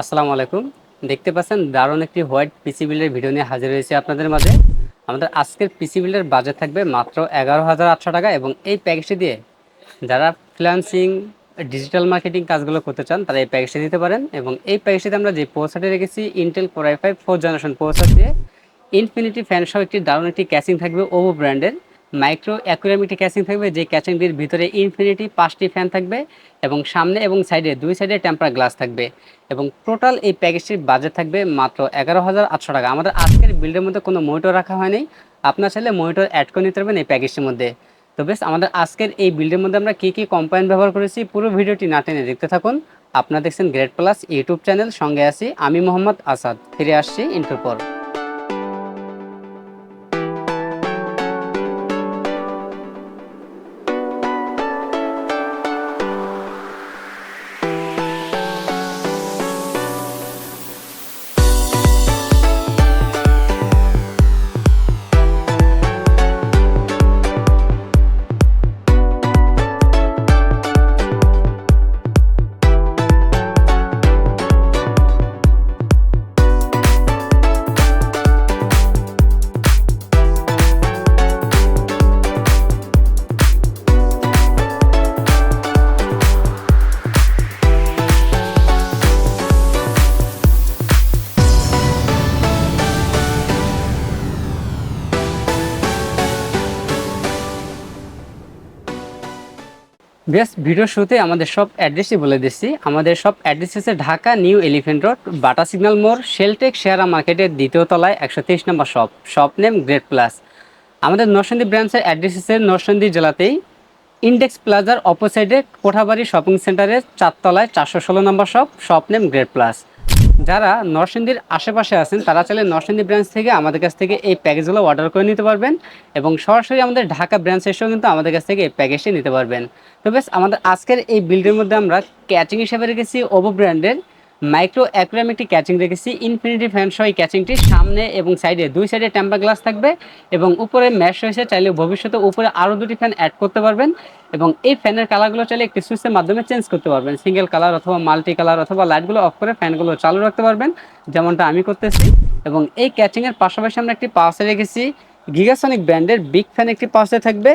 আসসালামু আলাইকুম। দেখতে পাচ্ছেন দারুণ একটি হোয়াইট পিসি বিল্ডের ভিডিও নিয়ে হাজির হয়েছে আপনাদের মাঝে। আমাদের আজকের পিসি বিল্ডের বাজেট থাকবে মাত্র এগারো হাজার আটশো টাকা এবং এই প্যাকেজটি দিয়ে যারা ফ্রিল্যান্সিং ডিজিটাল মার্কেটিং কাজগুলো করতে চান, তারা এই প্যাকেজটি নিতে পারেন এবং এই প্যাকেজটিতে আমরা যে পোস্টারটি রেখেছি Intel core i five four generation poster দিয়ে ইনফিনিটি ফ্যান সহ একটি দারুণ একটি ক্যাচিং থাকবে ওভো ব্র্যান্ডের মাইক্রো অ্যাকুরাম একটি ক্যাচিং থাকবে, যে ক্যাচিংটির ভিতরে ইনফিনিটি পাঁচটি ফ্যান থাকবে এবং সামনে এবং সাইডে দুই সাইডে টেম্পার গ্লাস থাকবে এবং টোটাল এই প্যাকেজটির বাজেট থাকবে মাত্র এগারো হাজার আটশো টাকা। আমাদের আজকের বিল্ডের মধ্যে কোনো মনিটর রাখা হয়নি। আপনার চাইলে মনিটর অ্যাড করে নিতে পারবেন এই প্যাকেজটির মধ্যে। তো বেশ, আমাদের আজকের এই বিল্ডের মধ্যে আমরা কী কী কম্পাইন ব্যবহার করেছি পুরো ভিডিওটি না টেনে দেখতে থাকুন। আপনারা দেখছেন গ্রেট প্লাস ইউটিউব চ্যানেল, সঙ্গে আছি আমি মোহাম্মদ আসাদ। ফিরে আসছি ইন্টার বেশ ভিডিও শুরুতে আমাদের সব অ্যাড্রেসই বলে দিচ্ছি। আমাদের সব অ্যাড্রেস হচ্ছে Dhaka New Elephant Road, Bata signal মোড়, শেলটেক শেয়ারা মার্কেটের দ্বিতীয় তলায় একশো তেইশ নম্বর shop shop name Great Plus আমাদের নরসন্দী ব্রাঞ্চের অ্যাড্রেস হচ্ছে নরসন্দী জেলাতেই। ইন্ডেক্স প্লাজার অপোসাইডে কোঠাবাড়ি শপিং সেন্টারের চারতলায় চারশো ষোলো নম্বর shop shop name Great Plus যারা নরসিংদীর আশেপাশে আছেন, তারা চাইলে নরসিংদী ব্রাঞ্চ থেকে আমাদের কাছ থেকে এই প্যাকেজগুলো অর্ডার করে নিতে পারবেন এবং সরাসরি আমাদের ঢাকা ব্রাঞ্চ এসেও কিন্তু আমাদের কাছ থেকে এই প্যাকেজটি নিতে পারবেন। তো বেশ, আমাদের আজকের এই বিল্ডের মধ্যে আমরা ক্যাচিং হিসেবে রেখেছি ওভো ব্র্যান্ডের মাইক্রো অ্যাকুরাম একটি ক্যাচিং রেখেছি। ইনফিনিটি ফ্যান সহ এই ক্যাচিংটি সামনে এবং সাইডে, দুই সাইডে টেম্পার গ্লাস থাকবে এবং উপরে ম্যাশ রয়েছে। চাইলে ভবিষ্যতে উপরে আরও দুটি ফ্যান অ্যাড করতে পারবেন এবং এই ফ্যানের কালারগুলো চাইলে একটি সুইচের মাধ্যমে চেঞ্জ করতে পারবেন। সিঙ্গেল কালার অথবা মাল্টি কালার অথবা লাইটগুলো অফ করে ফ্যানগুলো চালু রাখতে পারবেন, যেমনটা আমি করতেছি। এবং এই ক্যাচিংয়ের পাশাপাশি আমরা একটি পাওয়াসে রেখেছি। গিগাসনিক ব্র্যান্ডের বিগ ফ্যান একটি পাওয়াসে থাকবে।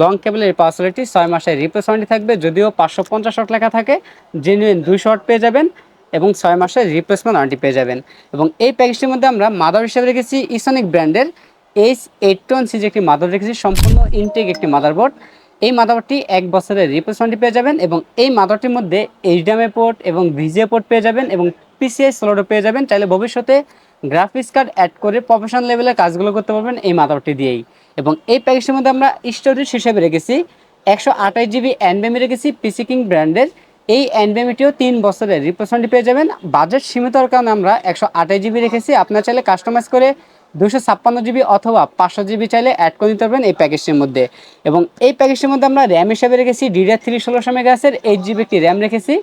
লং কেবলের পাওয়াসিটি ছয় মাসের রিপ্লেস থাকবে। যদিও পাঁচশো পঞ্চাশ শট লেখা থাকে। জেনুইন দুই শট পেয়ে যাবেন। এবং ছয় মাসের রিপ্লেসমেন্ট ওয়ারেন্টি পেয়ে যাবেন। এবং এই প্যাকেজটির মধ্যে আমরা মাদার হিসেবে রেখেছি ইসনিক ব্র্যান্ডের এইচ এইট টন সিজ একটি মাদার রেখেছি, সম্পূর্ণ ইনটেক একটি মাদারবোর্ড এই মাদারবোর্ডটি এক বছরের রিপ্লেস ওয়ারেন্টি পেয়ে যাবেন এবং এই মাদারটির মধ্যে এইচডিএমএ পোর্ট এবং ভিজিএ পোর্ট পেয়ে যাবেন এবং পিসিআই স্লটও পেয়ে যাবেন। চাইলে ভবিষ্যতে গ্রাফিক্স কার্ড অ্যাড করে প্রফেশনাল লেভেলের কাজগুলো করতে পারবেন এই মাদারটি দিয়েই। এবং এই প্যাকেজটির মধ্যে আমরা স্টোরেজ হিসেবে রেখেছি একশো আঠাশ জিবি এনবিএমি রেখেছি পিসি কিং ব্র্যান্ডের এই এনবিএমিটিও তিন বছরের রিপ্লেসমেন্ট পেয়ে যাবেন। বাজেট সীমিতর কারণে আমরা একশো আঠাশ জিবি রেখেছি। আপনার চাইলে কাস্টমাইজ করে দুশো ছাপ্পান্ন জিবি অথবা পাঁচশো জিবি চাইলে অ্যাড করে দিতে পারবেন এই প্যাকেজটির মধ্যে। এবং এই প্যাকেজটির মধ্যে আমরা র্যাম হিসেবে রেখেছি ডিডিআর থ্রি ষোলোশো মেগাসের এইট জিবি একটি র্যাম রেখেছি।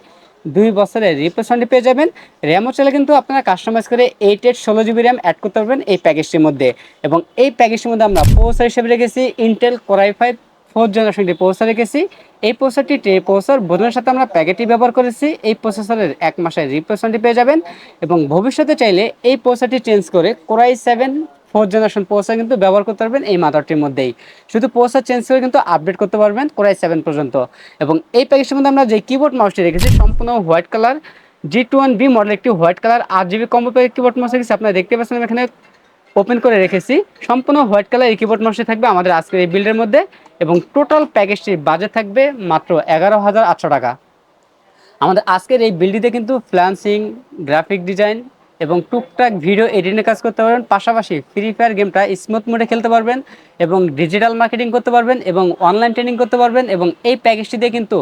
দুই বছরের রিপ্লেসমেন্ট পেয়ে যাবেন। র্যামও চাইলে কিন্তু আপনারা কাস্টমাইজ করে এইট এইট ষোলো জিবি র্যাম অ্যাড করতে পারবেন এই প্যাকেজটির মধ্যে। এবং এই প্যাকেজটির মধ্যে আমরা প্রসেসর হিসেবে রেখেছি Intel core i five four জেনারেশনটি processor রেখেছি। এই প্রসেসরটি প্রসেসর বোনের সাথে আমরা প্যাকেটটি ব্যবহার করেছি। এই প্রসেসরের এক মাসের রিপ্লেসমেন্টটি পেয়ে যাবেন এবং ভবিষ্যতে চাইলে এই প্রসেসরটি চেঞ্জ করে core i seven four generation processor কিন্তু ব্যবহার করতে পারবেন এই মাদারটির মধ্যেই। শুধু প্রসেসর চেঞ্জ করে কিন্তু আপডেট করতে পারবেন কোরাই সেভেন পর্যন্ত। এবং এই প্যাকেজের মধ্যে আমরা যে কিবোর্ড মাউসটি রেখেছি, সম্পূর্ণ white colour G two one B model একটি হোয়াইট কালার আট GB combo packet keyboard mouse রেখেছি। আপনারা দেখতে পাচ্ছেন এখানে ওপেন করে রেখেছি। সম্পূর্ণ হোয়াইট কালার এই কিবোর্ড মাউসটি থাকবে আমাদের আজকের এই বিল্ডের মধ্যে এবং টোটাল প্যাকেজটির বাজেট থাকবে মাত্র এগারো হাজার আটশো টাকা। আমাদের আজকের এই বিল্ডিতে কিন্তু ফ্ল্যান্সিং গ্রাফিক ডিজাইন এবং টুকটাক ভিডিও এডিটিংয়ের কাজ করতে পারবেন। পাশাপাশি ফ্রি ফায়ার গেমটা স্মুথ মোডে খেলতে পারবেন এবং ডিজিটাল মার্কেটিং করতে পারবেন এবং অনলাইন ট্রেনিং করতে পারবেন এবং এই প্যাকেজটি দিয়ে কিন্তু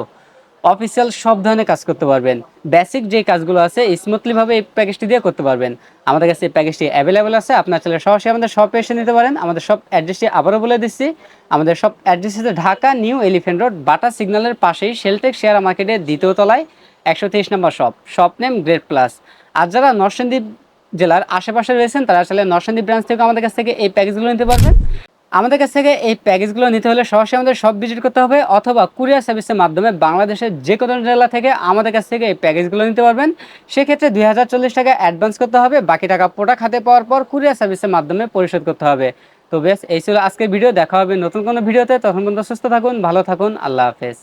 অফিসিয়াল সব ধরনের কাজ করতে পারবেন। বেসিক যে কাজগুলো আছে স্মুথলিভাবে এই প্যাকেজটি দিয়ে করতে পারবেন। আমাদের কাছে এই প্যাকেজটি অ্যাভেলেবেল আছে, আপনার চাইলে সরাসরি আমাদের শপে এসে নিতে পারেন। আমাদের সব অ্যাড্রেসটি আবারও বলে দিচ্ছি। আমাদের সব অ্যাড্রেস হচ্ছে Dhaka New Elephant Road, Bata সিগন্যালের পাশেই শেলটেক শেয়ার মার্কেটের দ্বিতীয় তলায়, একশো তেইশ নম্বর shop shop name Great Plus আর যারা নরসিংদী জেলার আশেপাশে রয়েছেন, তারা আসলে নরসিংদী ব্রাঞ্চ থেকে আমাদের কাছ থেকে এই প্যাকেজগুলো নিতে পারবেন। আমাদের কাছ থেকে এই প্যাকেজগুলো নিতে হলে সরাসরি আমাদের সব ভিজিট করতে হবে অথবা কুরিয়ার সার্ভিসের মাধ্যমে বাংলাদেশের যে কোনো জেলা থেকে আমাদের কাছ থেকে এই প্যাকেজগুলো নিতে পারবেন। সেক্ষেত্রে দুই হাজার চল্লিশ টাকা অ্যাডভান্স করতে হবে, বাকি টাকা প্রোডাক্ট হাতে পাওয়ার পর কুরিয়ার সার্ভিসের মাধ্যমে পরিশোধ করতে হবে। তো বেশ, এই ছিল আজকের ভিডিও দেখা হবে নতুন কোনো ভিডিওতে তখন পর্যন্ত সুস্থ থাকুন, ভালো থাকুন, আল্লাহ হাফেজ।